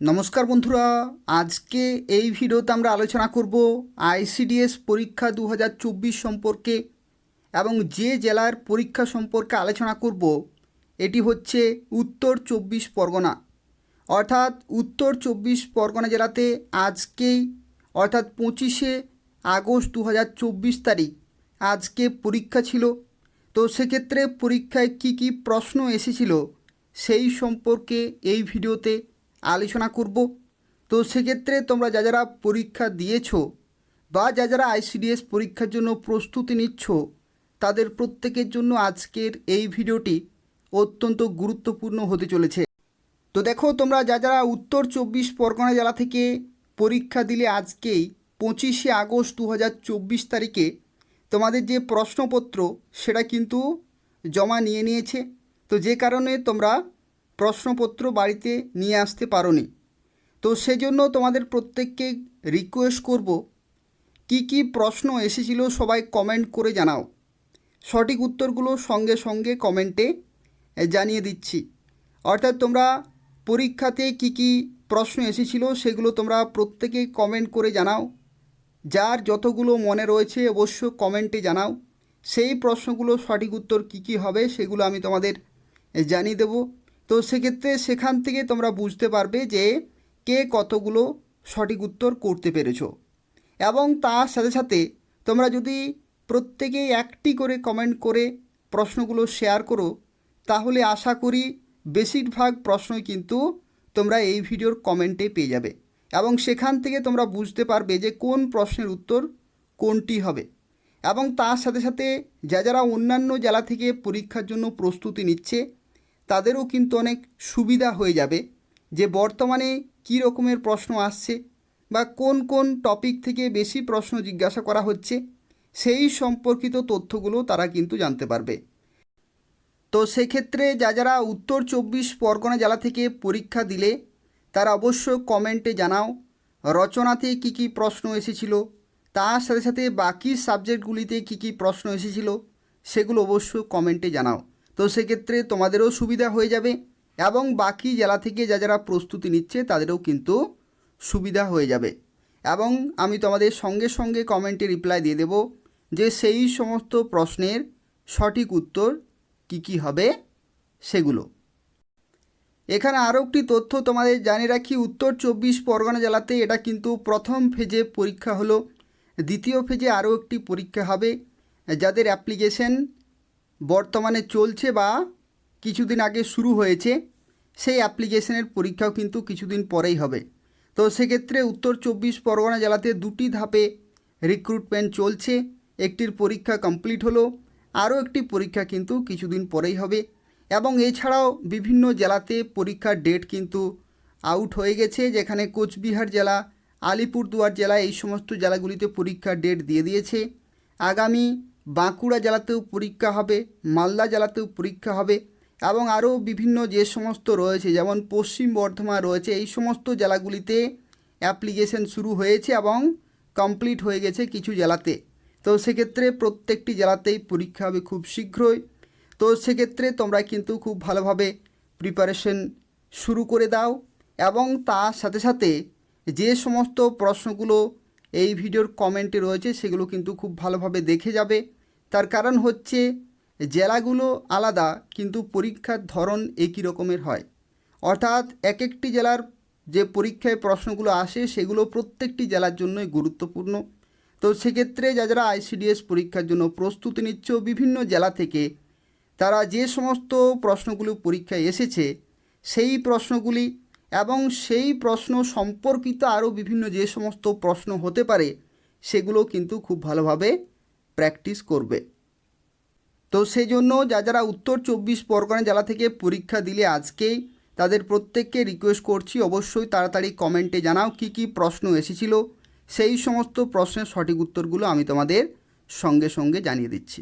নমস্কার বন্ধুরা, আজকে এই ভিডিওতে আমরা আলোচনা করব আইসিডিএস পরীক্ষা দু হাজার চব্বিশ সম্পর্কে এবং যে জেলার পরীক্ষা সম্পর্কে আলোচনা করব, এটি হচ্ছে উত্তর চব্বিশ পরগনা। অর্থাৎ উত্তর চব্বিশ পরগনা জেলাতে আজকেই, অর্থাৎ পঁচিশে আগস্ট দু হাজার চব্বিশ তারিখ, আজকে পরীক্ষা ছিল। তো সেক্ষেত্রে পরীক্ষায় কি কি প্রশ্ন এসেছিল, সেই সম্পর্কে এই ভিডিওতে আলোচনা করব। তো সেক্ষেত্রে তোমরা যা যারা পরীক্ষা দিয়েছ বা যা যারা আইসিডিএস পরীক্ষার জন্য প্রস্তুতি নিচ্ছ, তাদের প্রত্যেকের জন্য আজকের এই ভিডিওটি অত্যন্ত গুরুত্বপূর্ণ হতে চলেছে। তো দেখো, তোমরা যা যারা উত্তর চব্বিশ পরগনা জেলা থেকে পরীক্ষা দিলে আজকেই পঁচিশে আগস্ট দু হাজার চব্বিশ তারিখে তোমাদের যে প্রশ্নপত্র, সেটা কিন্তু জমা নিয়ে নিয়েছে। তো যে কারণে তোমরা প্রশ্নপত্র বাড়িতে নিয়ে আসতে পারোনি। তো সেজন্য তোমাদের প্রত্যেককে রিকোয়েস্ট করব, কি কি প্রশ্ন এসেছিল সবাই কমেন্ট করে জানাও। সঠিক উত্তরগুলো সঙ্গে সঙ্গে কমেন্টে জানিয়ে দিচ্ছি। অর্থাৎ তোমরা পরীক্ষাতে কি কি প্রশ্ন এসেছিল সেগুলো তোমরা প্রত্যেকে কমেন্ট করে জানাও। যার যতগুলো মনে রয়েছে অবশ্য কমেন্টে জানাও। সেই প্রশ্নগুলো সঠিক উত্তর কী কী হবে সেগুলো আমি তোমাদের জানিয়ে দেবো। তো সেক্ষেত্রে সেখান থেকে তোমরা বুঝতে পারবে যে কে কতগুলো সঠিক উত্তর করতে পেরেছ। এবং তার সাথে সাথে তোমরা যদি প্রত্যেকেই একটি করে কমেন্ট করে প্রশ্নগুলো শেয়ার করো, তাহলে আশা করি বেশিরভাগ প্রশ্নই কিন্তু তোমরা এই ভিডিওর কমেন্টে পেয়ে যাবে। এবং সেখান থেকে তোমরা বুঝতে পারবে যে কোন প্রশ্নের উত্তর কোনটি হবে। এবং তার সাথে সাথে যা যারা অন্যান্য জেলা থেকে পরীক্ষার জন্য প্রস্তুতি নিচ্ছে তাদেরও কিন্তু অনেক সুবিধা হয়ে যাবে যে বর্তমানে কী রকমের প্রশ্ন আসছে বা কোন কোন টপিক থেকে বেশি প্রশ্ন জিজ্ঞাসা করা হচ্ছে, সেই সম্পর্কিত তথ্যগুলো তারা কিন্তু জানতে পারবে। তো সেক্ষেত্রে যা যারা উত্তর চব্বিশ পরগনা জেলা থেকে পরীক্ষা দিলে, তারা অবশ্যই কমেন্টে জানাও, রচনাতে কি কি প্রশ্ন এসেছিল, তার সাথে সাথে বাকি সাবজেক্টগুলিতে কি কি প্রশ্ন এসেছিল, সেগুলো অবশ্যই কমেন্টে জানাও। তো সেক্ষেত্রে তোমাদেরও সুবিধা হয়ে যাবে এবং বাকি জেলা থেকে যা যারা প্রস্তুতি নিচ্ছে তাদেরও কিন্তু সুবিধা হয়ে যাবে। এবং আমি তোমাদের সঙ্গে সঙ্গে কমেন্টে রিপ্লাই দিয়ে দেব যে সেই সমস্ত প্রশ্নের সঠিক উত্তর কি কি হবে সেগুলো। এখানে আরও একটি তথ্য তোমাদের জানিয়ে রাখি, উত্তর চব্বিশ পরগনা জেলাতে এটা কিন্তু প্রথম ফেজে পরীক্ষা হলো, দ্বিতীয় ফেজে আরও একটি পরীক্ষা হবে, যাদের অ্যাপ্লিকেশন বর্তমানে চলছে বা কিছুদিন আগে শুরু হয়েছে, সেই অ্যাপ্লিকেশনের পরীক্ষাও কিন্তু কিছুদিন পরেই হবে। তো সেক্ষেত্রে উত্তর চব্বিশ পরগনা জেলাতে দুটি ধাপে রিক্রুটমেন্ট চলছে। একটির পরীক্ষা কমপ্লিট হলো, আরও একটি পরীক্ষা কিন্তু কিছুদিন পরেই হবে। এবং এছাড়াও বিভিন্ন জেলাতে পরীক্ষার ডেট কিন্তু আউট হয়ে গেছে, যেখানে কোচবিহার জেলা, আলিপুরদুয়ার জেলা এই সমস্ত জেলাগুলিতে পরীক্ষার ডেট দিয়ে দিয়েছে। আগামী বাঁকুড়া জেলাতেও পরীক্ষা হবে, মালদা জেলাতেও পরীক্ষা হবে এবং আরও বিভিন্ন যে সমস্ত রয়েছে, যেমন পশ্চিম বর্ধমান রয়েছে, এই সমস্ত জেলাগুলিতে অ্যাপ্লিকেশন শুরু হয়েছে এবং কমপ্লিট হয়ে গেছে কিছু জেলাতে। তো সেক্ষেত্রে প্রত্যেকটি জেলাতেই পরীক্ষা হবে খুব শীঘ্রই। তো সেক্ষেত্রে তোমরা কিন্তু খুব ভালোভাবে প্রিপারেশন শুরু করে দাও এবং তার সাথে সাথে যে সমস্ত প্রশ্নগুলো এই ভিডিওর কমেন্টে রয়েছে, সেগুলো কিন্তু খুব ভালোভাবে দেখে যাবে। তার কারণ হচ্ছে জেলাগুলো আলাদা, কিন্তু পরীক্ষার ধরন একই রকমের হয়। অর্থাৎ এক একটি জেলার যে পরীক্ষায় প্রশ্নগুলো আসে, সেগুলো প্রত্যেকটি জেলার জন্যই গুরুত্বপূর্ণ। তো সেক্ষেত্রে যা যারা আইসিডিএস পরীক্ষার জন্য প্রস্তুতি নিচ্ছ, বিভিন্ন জেলা থেকে, তারা যে সমস্ত প্রশ্নগুলো পরীক্ষায় এসেছে, সেই প্রশ্নগুলি এবং সেই প্রশ্ন সম্পর্কিত আরও বিভিন্ন যে সমস্ত প্রশ্ন হতে পারে, সেগুলো কিন্তু খুব ভালোভাবে প্র্যাকটিস করবে। তো সেই জন্য যা যারা উত্তর চব্বিশ পরগনা জেলা থেকে পরীক্ষা দিলে আজকেই তাদের প্রত্যেককে রিকোয়েস্ট করছি অবশ্যই তাড়াতাড়ি কমেন্টে জানাও কি কি প্রশ্ন এসেছিল। সেই সমস্ত প্রশ্নের সঠিক উত্তরগুলো আমি তোমাদের সঙ্গে সঙ্গে জানিয়ে দিচ্ছি।